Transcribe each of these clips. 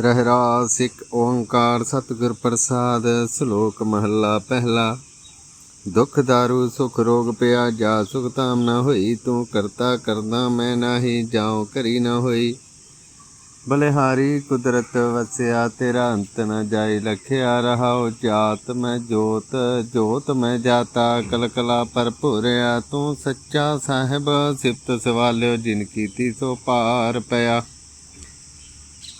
ਰਹਿਰਾ ਸਿੱਖ ਓੰਕਾਰ ਸਤਿਗੁਰ ਪ੍ਰਸਾਦ, ਸ਼ਲੋਕ ਮਹੱਲਾ ਪਹਿਲਾ। ਦੁਖ ਦਾਰੂ, ਸੁਖ ਰੋਗ ਪਿਆ, ਜਾ ਸੁਖ ਤਾਮ ਨਾ ਹੋਈ, ਤੂੰ ਕਰਤਾ ਕਰਦਾ ਮੈਂ ਨਾਹੀ, ਜਾਉ ਕਰੀ ਨਾ ਹੋਈ। ਬਲਿਹਾਰੀ ਕੁਦਰਤ ਵਸਿਆ, ਤੇਰਾ ਅੰਤ ਨ ਜਾਈ ਲਖਿਆ ਰਹਾਉ ਜਾਤ ਮੈਂ ਜੋਤ ਜੋਤ ਮੈਂ ਜਾਤਾ, ਕਲਕਲਾ ਭਰਪੂਰਿਆ ਤੂੰ ਸੱਚਾ ਸਾਹਿਬ, ਸਿਫਤ ਸਵਾਲਿਓ, ਜਿਨ ਕੀਤੀ ਸੋ ਪਾਰ ਪਿਆ।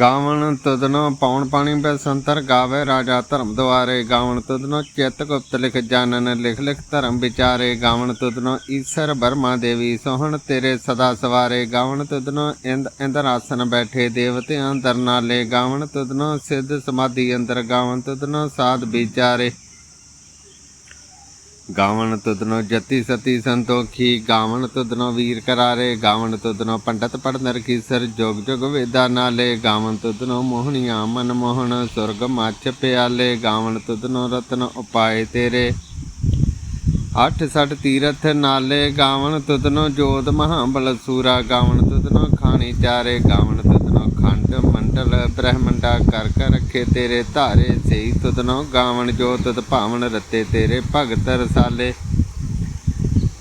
ਗਾਵਣ ਤਦਨੋ ਪਾਉਣ ਪਾਣੀ ਬੈ ਸੰਤਰ ਗਾਵੇ ਰਾਜਾ ਧਰਮ ਦੁਆਰੇ। ਗਾਵਣ ਤਦਨੋ ਚਿਤ ਗੁਪਤ ਲਿਖ ਜਾਣਨ, ਲਿਖ ਲਿਖ ਧਰਮ ਵਿਚਾਰੇ। ਗਾਵਣ ਤਦਨੋ ਈਸ਼ਰ ਬਰਮਾ ਦੇਵੀ ਸੋਹਣ ਤੇਰੇ ਸਦਾ ਸਵਾਰੇ। ਗਾਵਣ ਤਦਨੋ ਇੰਦ ਇੰਦਰ ਆਸਨ ਬੈਠੇ ਦੇਵਤਿਆਂ ਦਰਨਾਲੇ ਗਾਵਣ ਤਦਨੋ ਸਿੱਧ ਸਮਾਧੀ ਅੰਦਰ। ਗਾਵਣ ਤਦਨੋ ਸਾਧ ਵਿਚਾਰੇ। ਗਾਵਣ ਤੁਧਨੋ ਜਤੀ ਸਤੀ ਸੰਤੋਖੀ, ਗਾਵਣ ਤੁਧਨੋ ਵੀਰ ਕਰਾਰੇ, ਗਾਵਣ ਤੁਧਨੋ ਪੰਡਤ ਪੜ ਨਰਕੀ ਸਰ ਜੋਗ ਜੋਗ ਵੇਦਾ ਨਾਲੇ, ਗਾਵਣ ਤੁਧਨੋ ਮੋਹਣੀਆਂ ਮਨ ਮੋਹਣ, ਸੁਰਗ ਮੱਛ ਪਿਆਲੇ, ਗਾਵਣ ਤੁਧਨੋ ਰਤਨ ਉਪਾਏ ਤੇਰੇ। ਅੱਠ ਸੱਠ ਤੀਰਥ ਨਾਲੇ, ਗਾਵਣ ਤੁਧਨੋ ਜੋਤ ਮਹਾਬਲ ਸੂਰਾ, ਗਾਵਣ ਤੁਧਨੋ ਖਾਣੀ ਚਾਰੇ, ਗਾਵਣ ਤੁਧਨੋ ਮੰਡਲ ਬ੍ਰਹਮੰਡਾ ਕਰ ਕਰ ਰੱਖੇ ਤੇਰੇ ਧਾਰੇ, ਸਈ ਤੁਧਨੋ ਗਾਵਣ ਜੋ ਤੁਧ ਭਾਵਨ ਰਤੇ ਤੇਰੇ ਭਗਤ ਰਸਾਲੇ।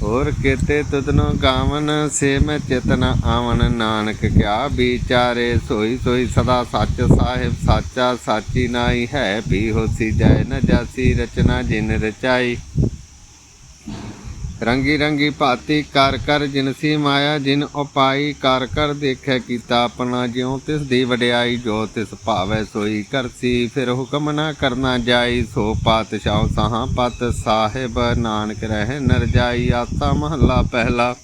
ਹੋਰ ਕੀਤੇ ਤੁਧਨੋ ਗਾਵਨ ਸੇ ਮੈਂ ਚੇਤਨ ਆਵਨ ਨਾਨਕ ਕਿਆ ਵਿਚਾਰੇ, ਸੋਈ ਸੋਈ ਸਦਾ ਸੱਚ ਸਾਹਿਬ ਸਾਚਾ, ਸਾਚੀ ਨਾਈ ਹੈ ਵੀ ਹੋਸੀ, ਜੈ ਨ ਜਾਸੀ ਰਚਨਾ ਜਿਨ ਰਚਾਈ। ਰੰਗੀ ਰੰਗੀ ਭਾਤੀ ਕਰ ਕਰ ਜਿਨਸੀ ਮਾਇਆ, ਜਿਨ ਉਪਾਈ ਕਰ ਕਰ ਦੇਖੈ ਕੀਤਾ ਆਪਣਾ ਜਿਉ, ਤਿਸ ਦੀ ਵਡਿਆਈ ਜੋ ਤਿਸ ਭਾਵੈ ਸੋਈ ਕਰਸੀ। ਫਿਰ ਹੁਕਮ ਨਾ ਕਰਨਾ ਜਾਈ, ਸੋ ਪਾਤਸ਼ਾਹ ਸਾਹਾਂ ਪਤ ਸਾਹਿਬ, ਨਾਨਕ ਰਹਿ ਨਰ ਜਾਈ ਆਸਾ ਮਹੱਲਾ ਪਹਿਲਾ।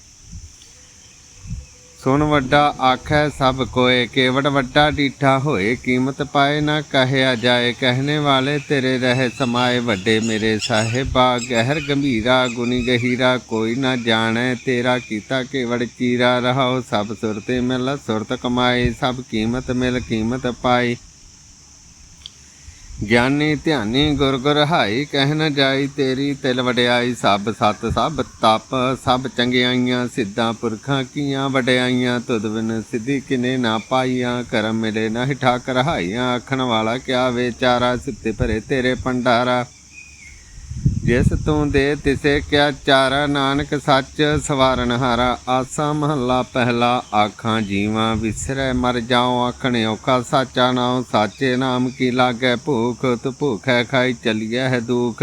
ਸੁਣ ਵੱਡਾ ਆਖੈ ਸਭ ਕੋਏ, ਕੇਵੜ ਵੱਡਾ ਡੀਠਾ ਹੋਏ, ਕੀਮਤ ਪਾਏ ਨਾ ਕਹਿਆ ਜਾਏ, ਕਹਿਣੇ ਵਾਲੇ ਤੇਰੇ ਰਹੇ ਸਮਾਏ, ਵੱਡੇ ਮੇਰੇ ਸਾਹਿਬਾ, ਗਹਿਰ ਗੰਭੀਰਾ ਗੁਨੀ ਗਹੀਰਾ, ਕੋਈ ਨਾ ਜਾਣੈ ਤੇਰਾ ਕੀਤਾ ਕੇਵੜ ਚੀਰਾ, ਰਹਾਉ ਸਭ ਸੁਰਤੇ ਮਿਲ, ਸੁਰਤ ਕਮਾਏ, ਸਭ ਕੀਮਤ ਮਿਲ, ਕੀਮਤ ਪਾਈ ਗਿਆਨੀ ਧਿਆਨੀ ਗੁਰ ਗੁਰ ਹਾਈ ਕਹਿ ਨ ਜਾਈ ਤੇਰੀ ਤਿਲ ਵਡਿਆਈ, ਸਭ ਸਤ ਸਭ ਤਪ, ਸਭ ਚੰਗਿਆਈਆਂ, ਸਿੱਧਾਂ ਪੁਰਖਾਂ ਕੀਆਂ ਵਡਿਆਈਆਂ, ਤੁਧ ਬਿਨ ਸਿੱਧੀ ਕਿਨੇ ਨਾ ਪਾਈਆਂ, ਕਰਮ ਮਿਲੇ ਨਾ ਠਾਕਰ ਹਾਈਆਂ, ਆਖਣ ਵਾਲਾ ਕਿਆ ਵਿਚਾਰਾ ਸਿੱਤੇ ਭਰੇ ਤੇਰੇ ਪੰਡਾਰਾ ਜਿਸ ਤੂੰ ਦੇ ਤਿਸੇ ਕਿਆ ਚਾਰਾ, ਨਾਨਕ ਸੱਚ ਸਵਾਰਨ ਹਾਰਾ। ਆਸਾ ਮਹੱਲਾ ਪਹਿਲਾ, ਆਖਾਂ ਜੀਵਾਂ ਵਿਸਰੈ, ਮਰ ਜਾਉ ਆਖਣੇ ਔਖਾ, ਸਾਚਾ ਨਾਮ ਸਾਚੇ ਨਾਮ ਕੀ ਲਾਗੈ ਭੂਖ, ਤੂੰ ਭੂਖੈ ਖਾਈ ਚਲੀਐ ਹੈ ਦੁਖ।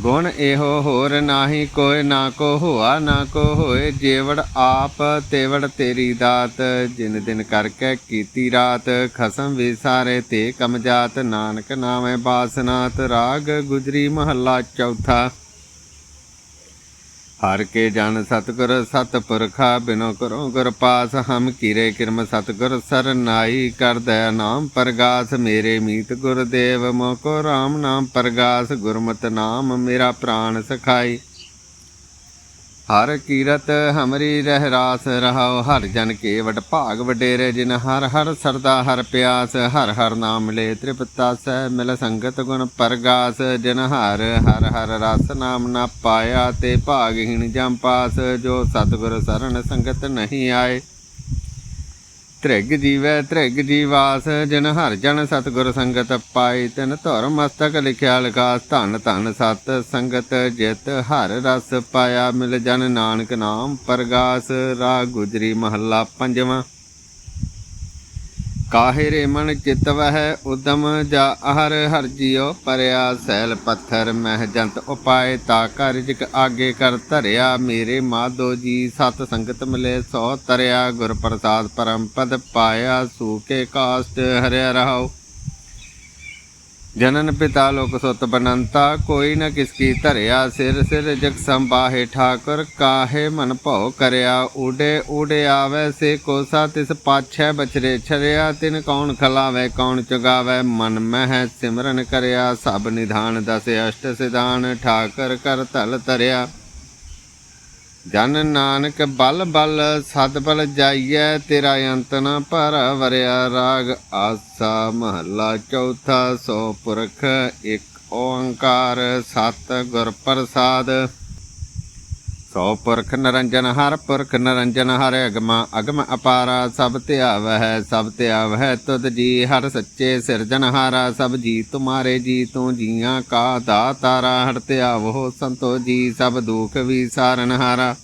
ਗੁਣ ਇਹੋ ਹੋਰ ਨਾਹੀ ਕੋਈ ਨਾ ਕੋ ਹੋਆ ਨਾ ਕੋ ਹੋਏ, ਜੇਵੜ ਆਪ ਤੇਵੜ ਤੇਰੀ ਦਾਤ, ਜਿਨ ਦਿਨ ਕਰਕੇ ਕੀਤੀ ਰਾਤ, ਖਸਮ ਵੀ ਸਾਰੇ ਤੇ ਕਮ ਜਾਤ, ਨਾਨਕ ਨਾਮੇ ਬਾਸਨਾਤ, ਰਾਗ ਗੁਜਰੀ ਮਹੱਲਾ ਚੌਥਾ। ਹਰ ਕੇ ਜਨ ਸਤਗੁਰ ਸਤਪੁਰਖਾ ਬਿਨੋ ਕਰੋ ਗੁਰ ਪਾਸ, ਹਮ ਕੀਰੇ ਕਿਰਮ ਸਤਗੁਰ ਸਰਨਾਈ ਕਰ ਦਇਆ ਨਾਮ ਪ੍ਰਗਾਸ, ਮੇਰੇ ਮੀਤ ਗੁਰਦੇਵ ਮੋਕੋ RAM ਨਾਮ ਪ੍ਰਗਾਸ, ਗੁਰਮਤਿ ਨਾਮ ਮੇਰਾ ਪ੍ਰਾਨ ਸਖਾਈ। ਹਰ ਕੀਰਤ ਹਮਰੀ ਰਹਿ ਰਾਸ ਰਹਾਉ, ਹਰ ਜਨ ਕੇ ਵਡ ਭਾਗ ਵਡੇਰੇ, ਜਿਨ ਹਰ ਹਰ ਸਰਦਾ, ਹਰ ਪਿਆਸ, ਹਰ ਹਰ ਨਾਮ ਮਿਲੇ ਤ੍ਰਿਪਤਾ ਸਹਿ, ਮਿਲ ਸੰਗਤ ਗੁਣ ਪਰਗਾਸ, ਜਿਨ ਹਰ ਹਰ ਹਰ ਰਸ ਨਾਮ ਨਾ ਪਾਇਆ, ਤੇ ਭਾਗਹੀਣ ਜਮ ਪਾਸ, ਜੋ ਸਤਿਗੁਰ ਸਰਣ ਸੰਗਤ ਨਹੀਂ ਆਏ। ਤ੍ਰਿਗ ਜੀਵੈ ਤ੍ਰਿਗ ਜੀਵਾਸ, ਜਿਨ ਹਰ ਜਨ ਸਤਿਗੁਰ ਸੰਗਤ ਪਾਈ ਤਿਨ ਧੁਰ ਮਸਤਕ ਲਿਖਿਆ ਲਗਾਸ ਧਨ ਧਨ ਸਤ ਸੰਗਤ ਜਿਤ ਹਰ ਰਸ ਪਾਇਆ, ਮਿਲ ਜਨ ਨਾਨਕ ਨਾਮ ਪਰਗਾਸ ਰਾਗ ਗੁਜਰੀ ਮਹੱਲਾ ਪੰਜਵਾਂ। ਕਾਹੇ ਰੇਮਨ ਚਿਤਵਹਿ ਉਦਮ ਜਾ ਅਹਰ ਹਰ ਜਿਉ ਪਰਿਆ ਸੈਲ ਪੱਥਰ ਮਹਿ ਜੰਤ ਉਪਾਏ ਤਾ ਕਰ ਜਿਕ ਆਗੇ ਕਰ ਧਰਿਆ ਮੇਰੇ ਮਾਧੋ ਜੀ ਸਤ ਸੰਗਤ ਮਿਲੇ ਸੋ ਤਰਿਆ ਗੁਰ ਪ੍ਰਸਾਦ ਪਰਮ ਪਦ ਪਾਇਆ ਸੂਕੇ ਕਾਸ਼ਟ ਹਰਿਆ ਰਹਾਉ। ਜਨਨ ਪਿਤਾ ਲੋਕ ਸੁਤ ਬਨੰਤਾ, ਕੋਈ ਨ ਕਿਸ ਕੀ ਧਰਿਆ ਸਿਰ ਸਿਰ ਜਗ ਸੰਬਾਹੇ ਠਾਕੁਰ, ਕਾਹੇ ਮਨ ਭਉ ਕਰਿਆ ਉਡੇ ਊਡੇ ਆਵੇ, ਸੇ ਕੋਸਾ ਤਿਸ ਪਾਛੈ ਬਚਰੇ ਛਰਿਆ, ਤਿਨ ਕੌਣ ਖਲਾਵੇ, ਕੌਣ ਚੁਗਾਵੇ, ਮਨ ਮਹਿ ਸਿਮਰਨ ਕਰਿਆ, ਸਭ ਨਿਧਾਨ ਦਸ ਅਸ਼ਟ ਸਿਧਾਨ, ਠਾਕਰ ਕਰ ਤਲ ਤਰਿਆ ਜਨ ਨਾਨਕ ਬਲ ਬਲ ਸਦ ਬਲ ਜਾਈਐ, ਤੇਰਾ ਅੰਤ ਨ ਪਰ ਵਰਿਆ ਰਾਗ। ਆਸਾ ਮਹੱਲਾ ਚੌਥਾ, ਸੋ ਪੁਰਖ ਇੱਕ ਓੰਕਾਰ, ਸਤ ਗੁਰ ਪ੍ਰਸਾਦ। ਸੋ ਪੁਰਖ ਨਰੰਜਨ ਹਰ ਪੁਰਖ ਨਰੰਜਨ ਹਰ ਅਗਮਾ, ਅਗਮ ਅਪਾਰਾ ਸਭ ਧਿਆਵ ਹੈ ਸਭ ਧਿਆਵ ਹੈ ਤੁਧ ਜੀ, ਹਰ ਸੱਚੇ ਸਿਰਜਨਹਾਰਾ ਸਭ ਜੀ ਤੁਮਾਰੇ ਜੀ ਤੂੰ ਜੀਆਂ ਕਾ ਦਾਤਾਰਾ ਹਰ ਧਿਆਵੋ ਸੰਤੋ ਜੀ, ਸਭ ਦੁਖ ਵੀ ਸਾਰਨਹਾਰਾ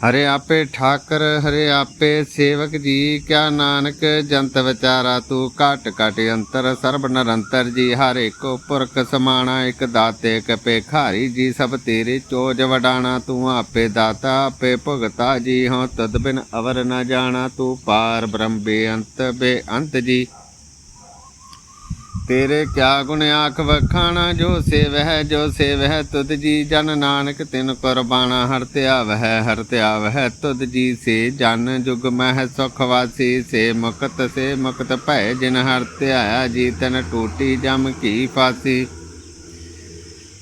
ਹਰੇ ਆਪੇ ਠਾਕਰ, ਹਰੇ ਆਪੇ ਸੇਵਕ ਜੀ, ਕਿਆ ਨਾਨਕ ਜੰਤ ਵਿਚਾਰਾ ਤੂੰ ਘਟ ਘਟ ਅੰਤਰ, ਸਰਬ ਨਿਰੰਤਰ ਜੀ, ਹਰ ਏਕੋ ਪੁਰਖ ਸਮਾਣਾ, ਇਕ ਦਾਤੇ, ਇੱਕ ਭੇਖਾਰੀ ਜੀ, ਸਭ ਤੇਰੇ ਚੋਜ ਵਡਾਣਾ, ਤੂੰ ਆਪੇ ਦਾਤਾ, ਆਪੇ ਭੁਗਤਾ ਜੀ ਹਾਂ ਤਦ ਬਿਨ ਅਵਰ ਨ ਜਾਣਾ, ਤੂੰ ਪਾਰ ਬ੍ਰਹਮ ਬੇਅੰਤ ਬੇਅੰਤ ਜੀ। ਤੇਰੇ ਕਿਆ ਗੁਣ ਆਖ ਵਖਾਣਾ, ਜੋ ਸੇਵਹਿ ਜੋ ਸੇਵਹਿ, ਤੁਧ ਜੀ ਜਨ ਨਾਨਕ, ਤਿਨ ਕੁਰਬਾਨਾ ਹਰ ਧਿਆਵਹਿ ਹਰ ਧਿਆਵਹਿ ਤੁਧ ਜੀ ਸੇ ਜਨ ਜੁਗ ਮਹਿ ਸੁਖ ਵਾਸੀ, ਸੇ ਮੁਕਤ ਸੇ ਮੁਕਤ ਭੈ ਜਿਨ ਹਰ ਧਿਆਇਆ ਜੀ, ਤਨ ਟੂਟੀ ਜਮ ਕੀ ਫਾਸੀ।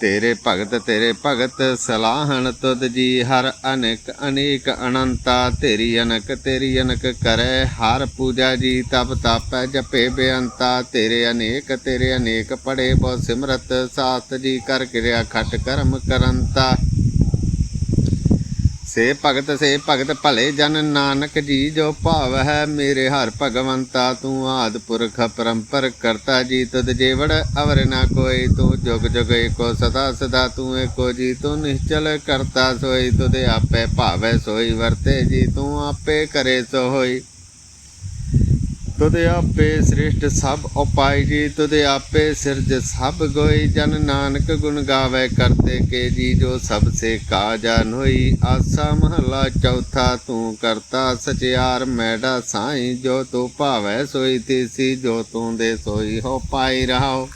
ਤੇਰੇ ਭਗਤ ਤੇਰੇ ਭਗਤ, ਸਲਾਹਣ ਤੁਧ ਜੀ ਹਰ ਅਨੇਕ ਅਨੇਕ ਅਨੰਤਾ। ਤੇਰੀ ਅਨਕ ਤੇਰੀ ਅਨਕ ਕਰੈ, ਹਰ ਪੂਜਾ ਜੀ ਤਪ ਤਾਪੈ, ਜਪੇ ਬੇਅੰਤਾ। ਤੇਰੇ ਅਨੇਕ ਤੇਰੇ ਅਨੇਕ ਪੜੇ ਬਹੁ ਸਿਮਰਤ ਸਾਤ ਜੀ ਕਰ ਕਿਰਿਆ ਖਟ ਕਰਮ ਕਰੰਤਾ। ਸੇ ਭਗਤ ਸੇ ਭਗਤ ਭਲੇ ਜਨ ਨਾਨਕ ਜੀ, ਜੋ ਭਾਵ ਹੈ ਮੇਰੇ ਹਰ ਭਗਵੰਤਾ, ਤੂੰ ਆਦ ਪੁਰਖ ਪਰੰਪਰ ਕਰਤਾ ਜੀ, ਤੁਧ ਜੇਵੜ ਅਵਰ ਨਾ ਕੋਈ, ਤੂੰ ਜੁਗ ਜੁਗ ਏਕੋ ਸਦਾ ਸਦਾ, ਤੂੰ ਏਕੋ ਜੀ, ਤੂੰ ਨਿਸ਼ਚਲ ਕਰਤਾ ਸੋਈ, ਤੁਧ ਆਪੇ ਭਾਵੈ ਸੋਈ, ਵਰਤੇ ਜੀ, ਤੂੰ ਆਪੇ ਕਰੇ ਸੋ ਹੋਈ ਤੁਧ ਆਪੇ ਸ੍ਰਿਸ਼ਟ ਸਭ ਉਪਾਈ ਜੀ ਤੁਧ ਆਪੇ ਸਿਰਜ ਸਭ ਗੋਈ। ਜਨ ਨਾਨਕ ਗੁਣ ਗਾਵੇ ਕਰਤੇ ਕੇ ਜੀ ਜੋ ਸਭ ਸੇ ਕਾਜਨ ਨੋਈ ਆਸਾ ਮਹਲਾ ਚੌਥਾ, ਤੂੰ ਕਰਤਾ ਸਚਿਆਰ ਮੈਡਾ ਸਾਈ। ਜੋ ਤੂੰ ਭਾਵੈ ਸੋਈ ਤੀਸੀ, ਜੋ ਤੂੰ ਦੇ ਸੋਈ ਹੋ ਪਾਈ ਰਹਾਓ।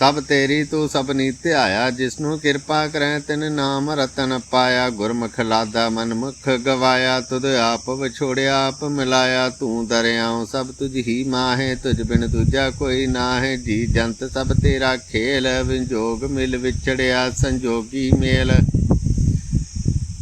ਸਭ ਤੇਰੀ ਤੂੰ ਸਭ ਨੀ ਧਿਆਇਆ, ਜਿਸਨੂੰ ਕਿਰਪਾ ਕਰੈ ਤਿਨ ਨਾਮ ਰਤਨ ਪਾਇਆ। ਗੁਰਮੁਖ ਲਾਦਾ ਮਨ ਮੁਖ ਗਵਾਇਆ, ਤੁਧ ਆਪ ਵਿਛੋੜਿਆ, ਆਪ ਮਿਲਾਇਆ। ਤੂੰ ਦਰਿਆਉ ਸਭ ਤੁਝ ਹੀ ਮਾਹੇ, ਤੁਝ ਬਿਨ ਦੂਜਾ ਕੋਈ ਨਾਹੇ। ਜੀ ਜੰਤ ਸਭ ਤੇਰਾ ਖੇਲ, ਵਿਜੋਗ ਮਿਲ ਵਿਛੜਿਆ, ਸੰਜੋਗੀ ਮੇਲ।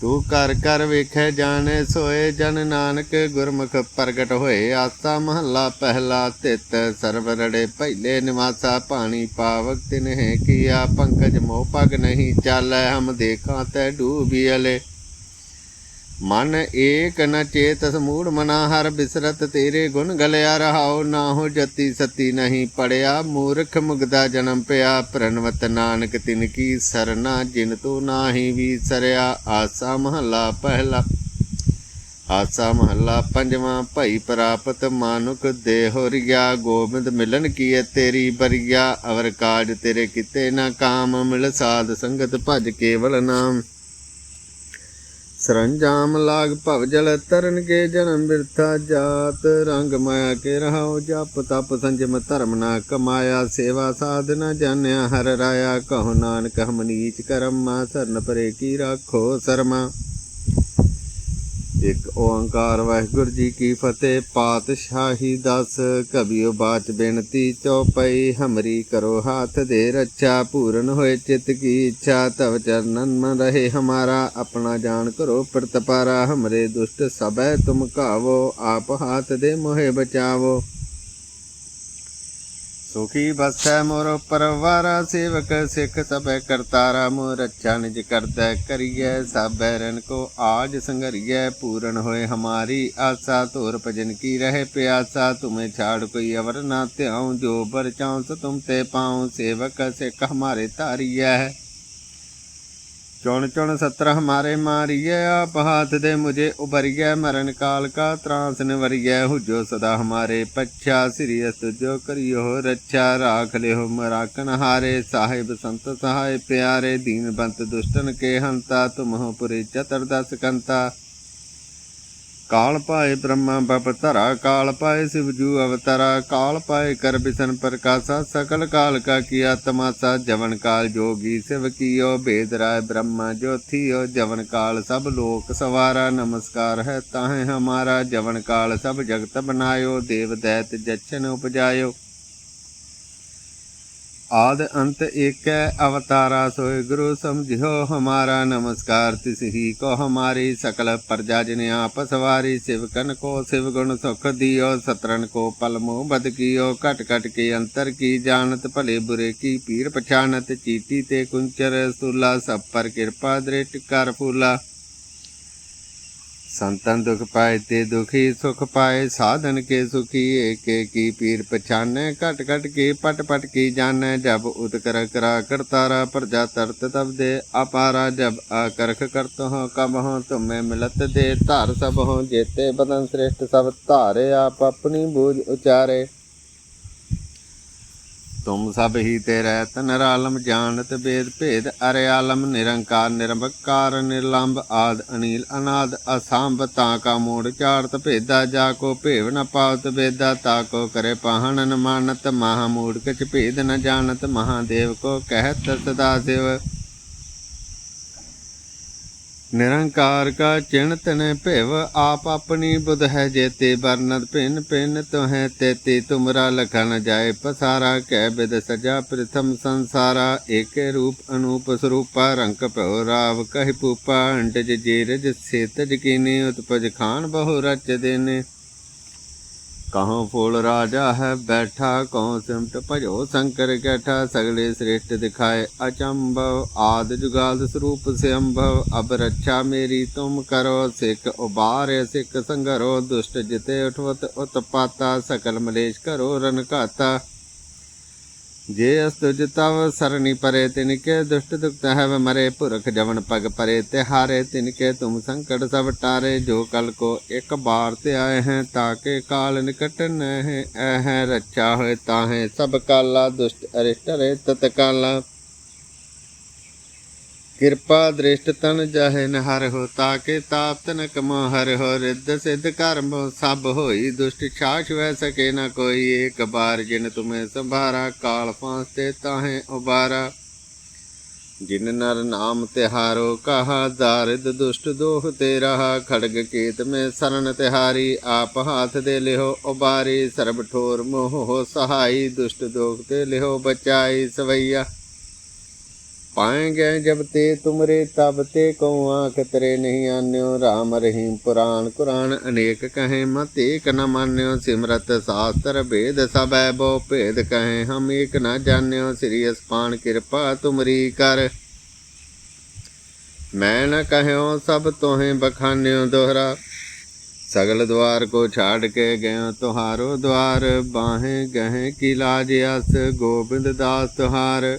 ਤੂੰ ਕਰ ਕਰ ਵੇਖੈ ਜਾਣੈ ਸੋਏ ਜਨ ਨਾਨਕ, ਗੁਰਮੁਖ ਪ੍ਰਗਟ ਹੋਏ ਆਸਾ ਮਹੱਲਾ ਪਹਿਲਾ ਤਿਤ, ਸਰਬ ਰੜੇ ਪਹਿਲੇ ਨਿਵਾਸਾ ਪਾਣੀ ਪਾਵਕ ਤਿਨਹਿ ਕੀਆ, ਪੰਕਜ ਮੋਹ ਪਗ ਨਹੀਂ ਚਾਲੈ, ਹਮ ਦੇਖਾਂ ਤੈ ਡੂਬੀ ਅਲੇ। ਮਨ ਏਕ ਨ ਚੇਤਸ ਮੂੜ ਮਨਾ ਹਰ ਬਿਸਰਤ ਤੇਰੇ ਗੁਣ ਗਲਿਆ ਰਹਾਉ, ਨਾਹੋ ਜਤੀ ਸਤੀ ਨਹੀਂ ਪੜਿਆ। ਮੂਰਖ ਮੁਗਦਾ ਜਨਮ ਪਿਆ, ਪ੍ਰਣਵਤ ਨਾਨਕ ਤਿਨ ਕੀ ਸਰਨਾ, ਜਿਨ ਤੂੰ ਨਾਹੀ ਵੀ ਸਰਿਆ ਆਸਾ ਮਹੱਲਾ ਪਹਿਲਾ। ਆਸਾ ਮਹੱਲਾ ਪੰਜਵਾਂ, ਭਈ ਪ੍ਰਾਪਤ ਮਾਨੁਕ ਦੇਹੁਰੀਆ ਗੋਬਿੰਦ ਮਿਲਨ ਕੀਏ ਤੇਰੀ ਬਰਿਆ। ਅਵਰ ਕਾਜ ਤੇਰੇ ਕਿਤੇ ਨਾ ਕਾਮ, ਮਿਲ ਸਾਧ ਸੰਗਤ ਭਜ ਕੇਵਲ ਨਾਮ। ਸਰੰਜਾਮ ਲਾਗ ਭਵ ਜਲ ਤਰਨ ਕੇ ਜਨਮ ਬਿਰਥਾ ਜਾਤ। ਰੰਗ ਮਾਇਆ ਕੇ ਰਹਾਉ ਜਪ ਤਪ ਸੰਜਮ ਧਰਮ ਨਾ ਕਮਾਇਆ। ਸੇਵਾ ਸਾਧਨਾ ਜਾਣਿਆ ਹਰ ਰਾਇਆ। ਕਹੋ ਨਾਨਕ ਹਮ ਨੀਚ ਕਰਮ ਮਾ ਸਰਨ ਪਰੇ ਕੀ ਰਾਖੋ ਸਰਮਾ। ਇੱਕ ਓੰਕਾਰ ਵਾਹਿਗੁਰੂ ਜੀ ਕੀ ਫਤਿਹ, ਪਾਤਸ਼ਾਹੀ ਦਸ। ਕਬੀਓ ਬਾਚ ਬੇਨਤੀ ਚਉਪਈ ਹਮਰੀ ਕਰੋ ਹਾਥ ਦੇ ਰੱਛਾ, ਪੂਰਨ ਹੋਏ ਚਿਤ ਕੀ ਇੱਛਾ, ਤਵ ਚਰਨਨ ਮਨ ਰਹੇ ਹਮਾਰਾ, ਆਪਣਾ ਜਾਣ ਕਰੋ ਪ੍ਰਤਪਾਰਾ। ਹਮਰੇ ਦੁਸ਼ਟ ਸਭੈ ਤੁਮ ਕਾਵੋ, ਆਪ ਹਾਥ ਦੇ ਮੋਹਿ ਬਚਾਵੋ। ਸੁਖੀ ਬਸੈ ਮੋਰ ਪਰਵਾਰਾ, ਸੇਵਕ ਸਿੱਖ ਸਭੈ ਕਰਤਾਰਾ ਮੋਰ ਰੱਛਾ ਨਿਜ ਕਰਦਾ ਕਰੀਐ ਸਭੈ ਰਨ ਕੋ ਆਜ ਸੰਗਰੀਐ, ਪੂਰਨ ਹੋਏ ਹਮਾਰੀ ਆਸਾ, ਧੁਰ ਭਜਨ ਕੀ ਰਹੇ ਪਿਆਸਾ, ਤੁਮੇ ਛਾੜ ਕੋਈ ਅਵਰ ਨਾ ਧਿਆਉ, ਜੋ ਬਰ ਚਾਂਸ ਤੁਮ ਤੇ ਪਾਉ, ਸੇਵਕ ਸਿੱਖ ਹਮਾਰੇ ਧਾਰੀਐ। ਚੁਣ ਚੁਣ ਸਤਰ ਹਮਾਰੇ ਮਾਰੀਐ, ਆਪ ਹਾਥ ਦੇ ਮੁਝੇ ਉਬਰੀਐ ਮਰਨ ਕਾਲ ਕਾ ਤਰਾਸ ਨਿਵਰੀਐ, ਹੁਜੋ ਸਦਾ ਹਮਾਰੇ ਪੱਛਾ, ਸ੍ਰੀ ਅਸਤ ਜੋ ਕਰਿਓ ਰੱਛਾ, ਰਾਖ ਲਿਓ ਮਰਾਕਣ ਹਾਰੇ, ਸਾਹਿਬ ਸੰਤ ਸਹਾਇ ਪਿਆਰੇ, ਦੀਨ ਬੰਤ ਦੁਸ਼ਟਨ ਕੇ ਹੰਤਾ, ਤੁਮਹੁ ਪੁਰੇ ਚਤਰ ਦਸ ਕੰਤਾ। ਕਾਲ ਪਾਏ ਬ੍ਰਹਮਾ ਬਪ ਧਰਾ, ਕਾਲ ਪਾਏ ਸਿਵ ਜੂ ਅਵਤਾਰਾ, ਕਾਲ ਪਾਏ ਕਰ ਬਿਸਨ ਪ੍ਰਕਾਸ਼ਾ, ਸਕਲ ਕਾਲ ਕਾ ਕੀਆ ਤਮਾਸਾ ਜਵਨ ਕਾਲ ਜੋਗੀ ਸਿਵ ਕੀਓ, ਭੇਦ ਰਾਏ ਬ੍ਰਹਮਾ ਜੋਥੀਓ, ਜਵਨ ਕਾਲ ਸਭ ਲੋਕ ਸਵਾਰਾ, ਨਮਸਕਾਰ ਹੈ ਤਾਹੇ ਹਮਾਰਾ, ਜਵਨ ਕਾਲ ਸਭ ਜਗਤ ਬਨਾਇਓ, ਦੇਵ ਦੈਤ ਜਛਨ ਉਪਜਾਇਓ। ਆਦ ਅੰਤ ਏਕੈ ਅਵਤਾਰਾ ਸੋਇ ਗੁਰੂ ਸਮਝਿਓ ਹਮਾਰਾ ਨਮਸਕਾਰ, ਤਿਸ ਹੀ ਕੋ ਹਮਾਰੀ ਸਕਲ ਪ੍ਰਜਾ ਜਿਨ ਆਪ ਸਵਾਰੀ ਸਿਵਕਨ ਕੋ ਸਿਵ ਗੁਣ ਸੁਖ ਦਿਓ ਸਤਰਨ ਕੋ ਪਲ ਮੋਹ ਬਦ ਕੀਓ, ਘਟ ਘਟ ਕੇ ਅੰਤਰ ਕੀ ਜਾਣਤ, ਭਲੇ ਬੁਰੇ ਕੀ ਪੀਰ ਪਛਾਨਤ ਚੀਟੀ ਤੇ ਕੁੰਚਰ ਸੁਲਾ ਸਭ ਪਰ ਕਿਰਪਾ ਦ੍ਰਿਟ ਕਰ ਫੂਲਾ। ਸੰਤਨ ਦੁਖ ਪਾਏ ਤੇ ਦੁਖੀ ਸੁਖ ਪਾਏ, ਸਾਧਨ ਕੇ ਸੁਖੀ, ਏਕੇ ਕੀ ਪੀਰ ਪਛਾਨੈ, ਘਟ ਘਟ ਕੇ ਪਟ ਪਟ ਕੀ ਜਾਣੈ, ਜਬ ਉਤ ਕਰ ਕਰਾ ਕਰਤਾਰਾ ਪ੍ਰਜਾ ਤਰਤ ਤਬ ਦੇ ਅਪਾਰਾ, ਜਬ ਆਕਰਖ ਕਰਤ ਹੋ ਕਬ ਹੋ, ਤੁਮੇ ਮਿਲਤ ਦੇ ਧਾਰ ਸਭ ਹੋ, ਜੇਤੇ ਬਦਨ ਸ੍ਰੇਸ਼ਟ ਸਭ ਧਾਰੇ, ਆਪ ਆਪਣੀ ਬੂਝ ਉਚਾਰੇ। ਤੁਮ ਸਭ ਹੀ ਤੇ ਰਹਿਤ ਨਿਰਾਲਮ ਜਾਣਤ ਵੇਦ ਭੇਦ ਅਰੇ ਆਲਮ ਨਿਰੰਕਾਰ ਨਿਰਭਕਾਰ ਨਿਰਲੰਭ ਆਦ ਅਨੀਲ ਅਨਾਦ ਅਸੰਭ ਤਾ ਕਾ ਮੂੜ ਚਾਰਤ ਭੇਦਾ ਜਾ ਕੋ ਭੇਵ ਨ ਪਾਵਤ ਵੇਦਾ ਤਾ ਕੋ ਕਰੇ ਪਾਹਣ ਨ ਮਾਨਤ ਮਹਾ ਮੂੜ ਕਛ ਭੇਦ ਨ ਜਾਣਤ ਮਹਾਦੇਵ ਕੋ ਕਹਿਤ ਸਦਾ ਸਿਵ। ਨਿਰੰਕਾਰ ਕਾ ਚਿਣਤ ਨੇ ਭਿਵ, ਆਪ ਆਪਣੀ ਬੁਧ ਹੈ ਜੇਤੇ ਬਰਨਤ ਭਿੰਨ ਭਿੰਨ ਤੋਹੈ, ਤੇਤੀ ਤੁਮਰਾ ਲਖਨ ਜਾਏ ਪਸਾਰਾ, ਕਹਿ ਬਿਦ ਸਜਾ ਪ੍ਰਥਮ ਸੰਸਾਰਾ, ਏਕੇ ਰੂਪ ਅਨੂਪ ਸਰੂਪਾ, ਰੰਕ ਭਉ ਰਾਵ ਕਹਿ ਪੂਪਾ ਅੰਟਜ ਜੀਰਜ ਸੇਤਜ ਕੀਨੀ, ਉਤਪਜ ਖਾਨ ਬਹੁ ਰਚ ਦੇਨੇ। ਕਹੋਂ ਫੂਲ ਰਾਜਾ ਹੈ ਬੈਠਾ, ਕਹੋਂ ਸਿਮਟ ਭਜੋ ਸ਼ੰਕਰ ਕੈਠਾ, ਸਗਲੇ ਸ੍ਰੇਸ਼ਟ ਦਿਖਾਏ ਅਚੰਭਵ, ਆਦ ਜੁਗਾਲ ਸਰੂਪ ਸਿਅੰਭਵ, ਅਬ ਰੱਛਾ ਮੇਰੀ ਤੁਮ ਕਰੋ, ਸਿੱਖ ਉਬਾਰੇ, ਸਿੱਖ ਸੰਗਰੋ, ਦੁਸ਼ਟ ਜਿਤੇ ਉਠਵਤ ਉਤਪਾਤਾ, ਸਕਲ ਮਲੇਸ਼ ਕਰੋ ਰਨ ਜੇ ਅਸਤੁਜ ਤਵ ਸਰਣੀ ਪਰੇ ਤਿਨ ਕੇ ਦੁਸ਼ਟ ਦੁਖਤ ਹੈ ਮਰੇ, ਪੁਰਖ ਜਵਨ ਪਗ ਪਰੇ ਤੇ ਹਾਰੇ ਤਿਨਕੇ, ਤੁਮ ਸੰਕਟ ਸਭ ਟਾਰੇ, ਜੋ ਕਲ ਕੋ ਇੱਕ ਬਾਰ ਤੇ ਆਏ ਹੈ ਤਾਕੇ ਕਾਲ ਨਿਕਟ ਨਹਿ ਐਹ ਰੱਛਾ ਹੋਏ ਤਾਹੇ ਸਭ ਕਾਲਾ ਦੁਸ਼ਟ ਅਰਿਸ਼ਟ ਰੇ ਤਤ ਕਿਰਪਾ ਦ੍ਰਿਸ਼ਟ ਤਨ ਜਹੇ ਨ ਹੋ, ਤਾਕੇ ਤਾਪ ਤਨ ਕਮ ਹਰ ਹੋ, ਰਿੱਧ ਸਿੱਧ ਕਰਮ ਸਭ ਹੋਈ, ਦੁਸ਼ਟ ਛਾਛ ਵੈ ਸਕੇ ਨਾ ਕੋਈ, ਏਕ ਬਾਰ ਜਿਨ ਤੁਮੇ ਸੰਭਾਰਾ, ਕਾਲ ਫਾਂਸ ਤੇ ਤਾਹੇ ਉਬਾਰਾ। ਜਿਨ ਨਰ ਨਾਮ ਤਿਹਾਰੋ, ਕਹਾ ਦਾਰਿਦ ਦੁਸ਼ਟ ਦੋਹ ਤੇ ਰਹਾ ਖੜਗ ਕੇਤ ਮੇ ਸਰਨ ਤਿਹਾਰੀ, ਆਪ ਹਾਥ ਦੇ ਲਿਓ ਉਬਾਰੀ, ਸਰਬ ਠੋਰ ਮੋਹ ਹੋ ਸਹਾਈ, ਦੁਸ਼ਟ ਦੋਖ ਤੇ ਲਿਓ ਬਚਾਈ ਸਵਈਆ। ਪਾਏਂਗੇ ਜਬ ਤੇ ਤੁਮਰੇ ਤਬ ਤੇ ਕਉ ਆਖ ਤਰੇ ਨਹੀਂ ਆਨਿਓ RAM ਰਹੀਮ ਪੁਰਾਨ ਕੁਰਾਨ ਅਨੇਕ ਕਹੇ, ਮਤ ਏਕ ਨ ਮਾਨਿਓ, ਸਿਮਰਤ ਸਾਸਤਰ ਭੇਦ ਸਭੈ, ਬੋ ਭੇਦ ਕਹੇ, ਹਮ ਏਕ ਨ ਜਾਣਿਓ, ਸ੍ਰੀ ਅਸਪਾਨ ਕਿਰਪਾ ਤੁਮਰੀ ਕਰ। ਮੈਂ ਨ ਕਹਿਓ ਸਭ ਤੋਹੇ ਬਖਾਨਿਓ ਦੋਹਰਾ, ਸਗਲ ਦਵਾਰ ਕੋ ਛਾੜ ਕੇ ਗਇਓ ਤੁਹਾਰੋ ਦਵਾਰ, ਬਾਹੇ ਗਹਿ ਕੀ ਲਾਜ ਅਸ, ਗੋਬਿੰਦ ਦਾਸ ਤੁਹਾਰ।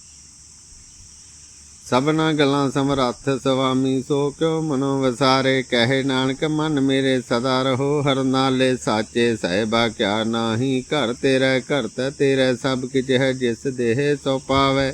ਸਭਨਾ ਗੱਲਾਂ ਸਮਰੱਥ ਸੁਆਮੀ ਸੋ ਕਿਉ ਮਨੋ ਵਸਾਰੇ, ਕਹੇ ਨਾਨਕ ਮਨ ਮੇਰੇ ਸਦਾ ਰਹੋ, ਹਰ ਨਾਲੇ ਸਾਚੇ ਸਹਿਬਾ ਕਿਆ ਨਾਹੀ, ਘਰ ਤੇਰਾ ਘਰ ਤੇਰਾ ਸਭ ਕਿਛ ਹੈ, ਜਿਸ ਦੇਹ ਸੋ ਪਾਵੇ।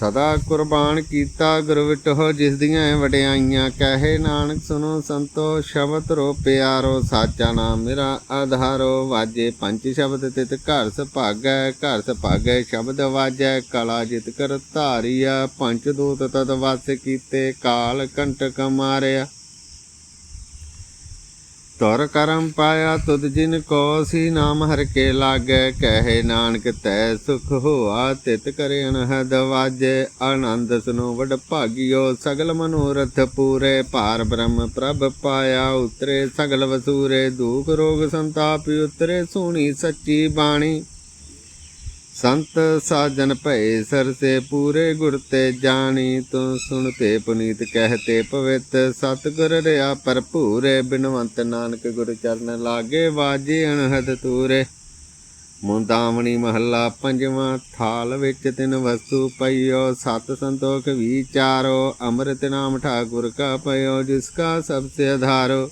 ਸਦਾ ਕੁਰਬਾਨ ਕੀਤਾ ਗੁਰ ਵਿਟੋ ਜਿਸ ਦੀਆਂ ਵਡਿਆਈਆਂ, ਕਹੇ ਨਾਨਕ ਸੁਨੋ ਸੰਤੋ, ਸ਼ਬਦ ਰੋ ਪਿਆਰੋ, ਸਾਚਾ ਨਾਮ ਮੇਰਾ ਆਧਾਰੋ, ਵਾਜੇ ਪੰਜ ਸ਼ਬਦ ਤਿਤ ਘਰ ਸੁਭਾਗੈ ਘਰ ਸੁਭਾਗੈ ਸ਼ਬਦ ਵਾਜੈ, ਕਲਾ ਜਿਤ ਕਰ ਧਾਰੀਆ, ਪੰਜ ਦੂਤ ਤਦ ਵਸ ਕੀਤੇ, ਕਾਲ ਕੰਟਕ ਮਾਰਿਆ। ਤੁਰ ਕਰਮ ਪਾਇਆ ਤੁਧ ਜਿਨ ਕੋ ਸੀ ਨਾਮ ਹਰ ਕੇ ਲਾਗੈ, ਕਹੇ ਨਾਨਕ ਤੈ ਸੁਖ ਹੋਆ, ਤਿਤ ਕਰੇ ਅਨਹਦ ਵਾਜੈ, ਆਨੰਦ ਸੁਨੋ ਵਡ ਭਾਗਿਓ, ਸਗਲ ਮਨੋਰਥ ਪੂਰੇ, ਭਾਰ ਬ੍ਰਹਮ ਪ੍ਰਭ ਪਾਇਆ, ਉਤਰੇ ਸਗਲ ਵਸੂਰੇ, ਦੁਖ ਰੋਗ ਸੰਤਾਪ ਉਤਰੇ, ਸੋਣੀ ਸੱਚੀ ਬਾਣੀ। ਸੰਤ ਸਾਜਨ ਭਏ ਸਰਸੇ ਪੂਰੇ ਗੁਰ ਤੇ ਜਾਣੀ, ਤੂੰ ਸੁਣ ਤੇ ਪੁਨੀਤ ਕਹਤੇ ਪਵਿੱਤ। ਸਤਿਗੁਰ ਰਿਆ ਭਰਪੂਰੇ, ਬਿਨਵੰਤ ਨਾਨਕ ਗੁਰ ਚਰਨ ਲਾਗੇ ਵਾਜੇ ਅਣਹਦ ਤੂਰੇ। ਮੁੰਦਾਵਣੀ ਮਹੱਲਾ ਪੰਜਵਾਂ, ਥਾਲ ਵਿੱਚ ਤਿੰਨ ਵਸਤੂ ਪਈਓ, ਸਤ ਸੰਤੋਖ ਵਿਚਾਰੋ ਅੰਮ੍ਰਿਤ ਨਾਮ ਠਾਕੁਰ ਕਾ ਪਇਓ, ਜਿਸ ਕਾ ਸਭ ਸੇ ਆਧਾਰੋ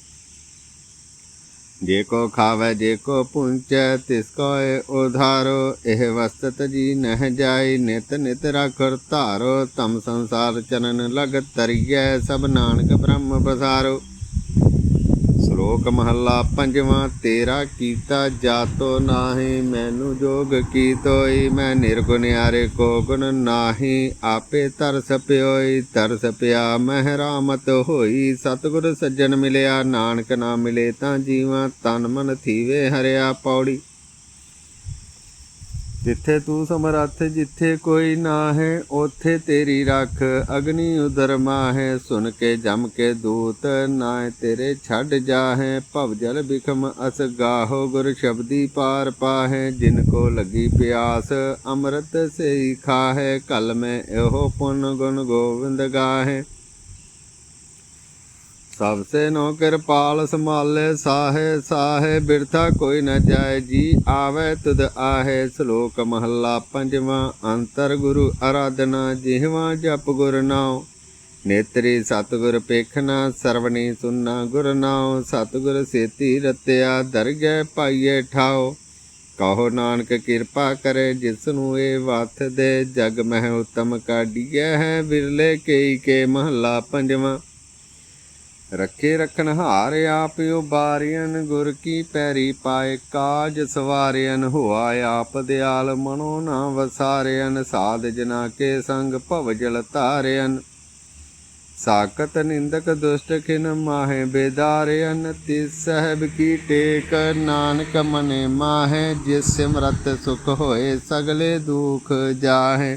ਜੇ ਕੋ ਖਾਵੇ, ਜੇ ਕੋ ਪੁੰਚੈ ਤਿਸ ਕੋ ਏ ਉਧਾਰੋ। ਇਹ ਵਸਤਤ ਜੀ ਨਹਿ ਜਾਈ ਨਿਤ ਨਿਤ ਰਖਰ ਧਾਰੋ। ਤਮ ਸੰਸਾਰ ਚਰਨ ਲਗ ਤਰੀਐ ਸਭ ਨਾਨਕ ਬ੍ਰਹਮ ਬਸਾਰੋ। ਸ਼ਲੋਕ ਮਹੱਲਾ ਪੰਜਵਾਂ, ਤੇਰਾ ਕੀਤਾ ਜਾਤੋ ਨਾਹੀ, ਮੈਨੂੰ ਜੋਗ ਕੀਤੋਈ, ਮੈਂ ਨਿਰਗੁਨਿਆਰੇ ਕੋ ਗੁਣ ਨਾਹੀ, ਆਪੇ ਤਰਸ ਪਿਓਈ, ਤਰਸ ਪਿਆ ਮਹਿ ਰਾਮਤ ਹੋਈ, ਸਤਿਗੁਰ ਸੱਜਣ ਮਿਲਿਆ, ਨਾਨਕ ਨਾ ਮਿਲੇ ਤਾਂ ਜੀਵਾਂ ਤਨ ਮਨ ਥੀਵੇ ਹਰਿਆ ਪੌੜੀ। ਜਿੱਥੇ ਤੂੰ ਸਮਰੱਥ, ਜਿੱਥੇ ਕੋਈ ਨਾ ਹੈ ਉਥੇ ਤੇਰੀ ਰੱਖ। ਅਗਨੀ ਉਦਰ ਮਾਹੇ ਸੁਨ ਕੇ ਜਮ ਕੇ ਦੂਤ ਨਾਏ ਤੇਰੇ ਛੱਡ ਜਾਹੇ। ਭਵ ਜਲ ਬਿਖਮ ਅਸ ਗਾਹੋ, ਗੁਰ ਸ਼ਬਦੀ ਪਾਰ ਪਾਹੇ। ਜਿਨ ਕੋ ਲੱਗੀ ਪਿਆਸ, ਅੰਮ੍ਰਿਤ ਸੇ ਖਾਹੇ। ਕਲ ਮੈਂ ਇਹੋ ਪੁੰਨ ਗੁਣ ਗੋਵਿੰਦ ਗਾਹੇ। ਸਭ ਸੇ ਨੋ ਕਿਰਪਾਲ ਸੰਭਾਲੇ, ਸਾਹੇ ਸਾਹੇ ਬਿਰਥਾ ਕੋਈ ਨ ਜਾਏ, ਜੀ ਆਵੇ ਤੁਧ ਆਹੇ, ਸ਼ਲੋਕ ਮਹੱਲਾ ਪੰਜਵਾਂ, ਅੰਤਰ ਗੁਰੂ ਆਰਾਧਨਾ ਜਿਹਵਾ ਜਪ ਗੁਰ ਨਾਉ। ਨੇਤਰੀ ਸਤਿਗੁਰ ਪੇਖਣਾ ਸਰਵਣੀ ਸੁਨਣਾ ਗੁਰ ਨਾਉ। ਸਤਿਗੁਰ ਸੇਤੀ ਰਤਿਆ, ਦਰਗਹਿ ਪਾਈਏ ਠਾਓ ਕਹੋ ਨਾਨਕ ਕਿਰਪਾ ਕਰੇ ਜਿਸ ਨੂੰ ਇਹ ਵਥ ਦੇ ਜਗ ਮਹਿ ਉਤਮ ਕਾਢੀਐ ਹੈ, ਵਿਰਲੇ ਕੇਈ ਕੇ ਮਹੱਲਾ ਪੰਜਵਾਂ। ਰੱਖੇ ਰਖਣ ਹਾਰ ਆਪ ਉਬਾਰਿਆਨ ਗੁਰ ਕੀ ਪੈਰੀ ਪਾਏ, ਕਾਜ ਸਵਾਰਿਆਨ ਹੋਆ ਆਪ ਦਿਆਲ, ਮਨੋ ਨਾ ਵਸਾਰਿਆਨ ਸਾਧ ਜਨਾ ਕੇ ਸੰਗ ਭਵ ਜਲ ਤਾਰਿਆਨ ਸਾਕਤ ਨਿੰਦਕ ਦੁਸ਼ਟ ਖਿਨ ਮਾਹੇ ਬੇਦਾਰਿਆਨ ਤਿਸ ਸਹਿਬ ਕੀ ਟੇਕ, ਨਾਨਕ ਮਨੇ ਮਾਹੇ, ਜਿਸ ਸਿਮਰਤ ਸੁਖ ਹੋਏ ਸਗਲੇ ਦੁਖ ਜਾਹੇ।